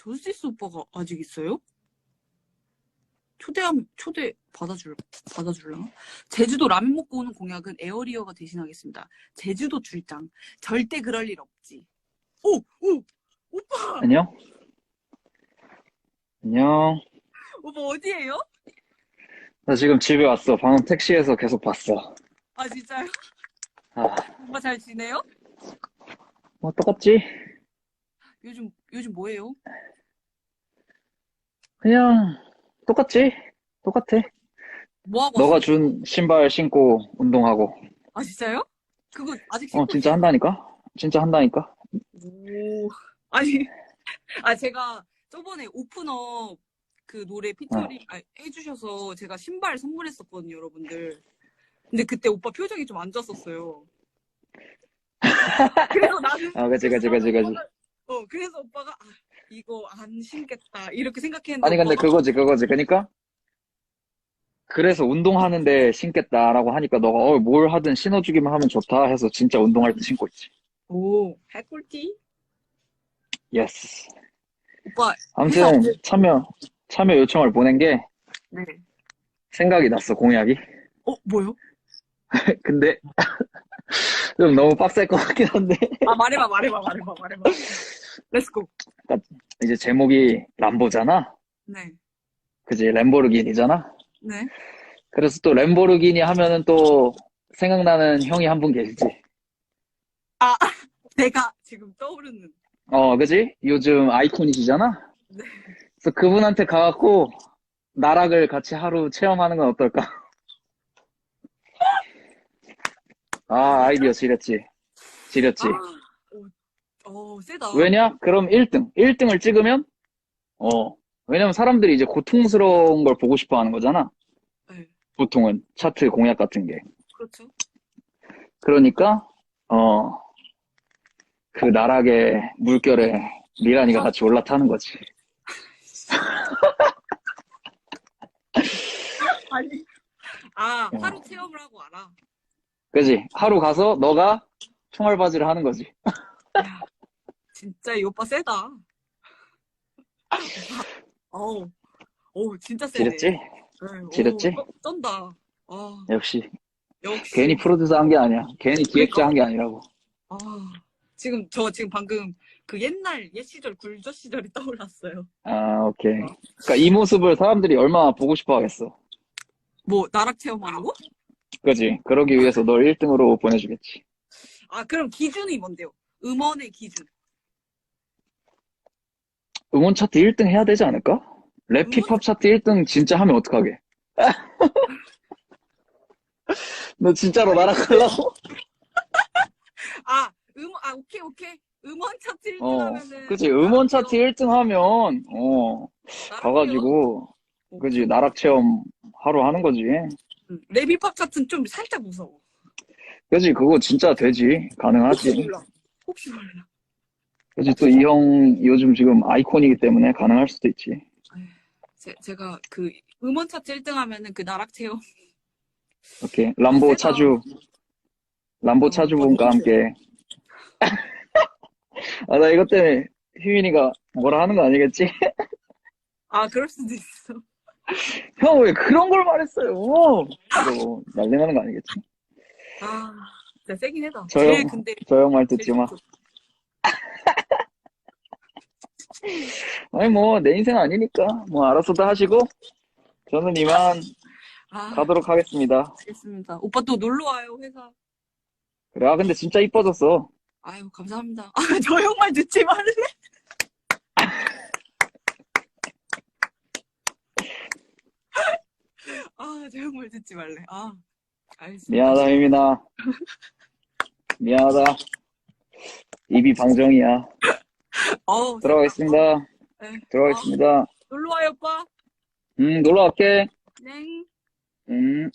조스티스 오빠가 아직 있어요? 초대함, 초대 받아줄, 받아줄라나? 제주도 라면 먹고 오는 공약은 에어리어가 대신하겠습니다. 제주도 출장. 절대 그럴 일 없지. 오! 오! 오빠! 안녕? 안녕. 오빠 어디에요? 나 지금 집에 왔어. 방금 택시에서 계속 봤어. 아, 진짜요? 아, 오빠 잘 지내요? 뭐 똑같지? 요즘, 요즘 뭐해요? 그냥 똑같지? 똑같아. 뭐 하고 너가 왔어요? 준 신발 신고 운동하고. 아, 진짜요? 그거 아직 어, 신고 진짜 한다니까? 진짜 한다니까? 오, 아니, 아, 제가 저번에 오픈업 그 노래 피처링 아, 해주셔서 제가 신발 선물했었거든요, 여러분들. 근데 그때 오빠 표정이 좀 안 좋았었어요. 그래서 나는. 아, 그치, 그치, 그치, 그치. 어, 그래서 오빠가, 아, 이거 안 신겠다. 이렇게 생각했는데. 아니, 근데 오빠가 그거지, 그거지. 그니까? 그래서 운동하는데 신겠다라고 하니까 너가 어, 뭘 하든 신어주기만 하면 좋다 해서 진짜 운동할 때 신고 있지. 오, 해꿀티? 예스. 오빠, 아무튼 참여, 참여 요청을 보낸 게 네. 생각이 났어, 공약이. 어, 뭐요? 근데 좀 너무 빡셀 것 같긴 한데 아, 말해봐, 말해봐, 말해봐, 말해봐. 렛츠고. 이제 제목이 람보잖아? 네. 그지? 램보르기니잖아? 네. 그래서 또 램보르기니 하면은 또 생각나는 형이 한 분 계시지? 아, 내가 지금 떠오르는. 어 그지? 요즘 아이콘이시잖아? 네. 그래서 그분한테 가갖고 나락을 같이 하루 체험하는 건 어떨까? 아 아이디어 지렸지. 지렸지. 아, 오, 어, 세다. 왜냐? 그럼 1등. 1등을 찍으면, 어, 왜냐면 사람들이 이제 고통스러운 걸 보고 싶어 하는 거잖아. 네, 보통은 차트 공약 같은 게. 그렇죠. 그러니까, 어, 그 나락의 물결에 미란이가 같이 올라타는 거지. 아니, 아, 어. 하루 체험을 하고 알아. 그지? 하루 가서 너가 총알 바지를 하는 거지. 야, 진짜 이 오빠 세다. 어우, 어우, 진짜 세네. 지렸지? 네, 지렸지? 쩐- 쩐다. 아, 역시. 역시. 괜히 프로듀서 한 게 아니야. 괜히 기획자 한 게 아니라고. 아, 지금, 저 지금 방금 그 옛날, 옛 시절, 굴조 시절이 떠올랐어요. 아, 오케이. 그러니까 이 모습을 사람들이 얼마나 보고 싶어 하겠어. 뭐, 나락 체험하는 거? 그지? 그러기 위해서 널 1등으로 보내주겠지. 아, 그럼 기준이 뭔데요? 음원의 기준. 응원 차트 1등 해야 되지 않을까? 랩 힙합 차트 1등 진짜 하면 어떡하게? 너 진짜로 날아가려고? 아, 음, 아, 오케이, 오케이. 음원 차트 1등 어, 하면은. 그치. 음원 차트 1등 하면, 어, 나락 가가지고. 그지. 나락 체험 하루 하는 거지. 음, 랩 힙합 차트는 좀 살짝 무서워. 그지. 그거 진짜 되지. 혹시 가능하지. 몰라. 혹시 몰라. 그지. 또 이 형 요즘 지금 아이콘이기 때문에 가능할 수도 있지. 제, 제가 그 음원 차트 1등 하면은 그 나락 체험. 오케이. 람보 세다. 차주, 람보 어, 차주분과 함께. 아, 나 이것 때문에 휘민이가 뭐라 하는 거 아니겠지? 아, 그럴 수도 있어. 형, 왜 그런 걸 말했어요? 이거 난리 나는 거 아니겠지? 아, 진짜 세긴 해다. 저요? 제일 근데. 저형 말 듣지 마. 제일 아니, 뭐, 내 인생 아니니까. 뭐, 알아서도 하시고, 저는 이만 아, 가도록 하겠습니다. 알겠습니다. 오빠 또 놀러 와요, 회사. 그래, 아, 근데 진짜 이뻐졌어. 아유, 감사합니다. 아, 저 형 말 듣지 말래. 아, 저 형 말 듣지 말래. 아, 알겠습니다. 미안하다, 휘민아. 미안하다. 입이 방정이야. 어우, 들어가겠습니다. 네. 들어가겠습니다. 놀러 와요, 오빠. 음, 놀러 갈게. 네. 음.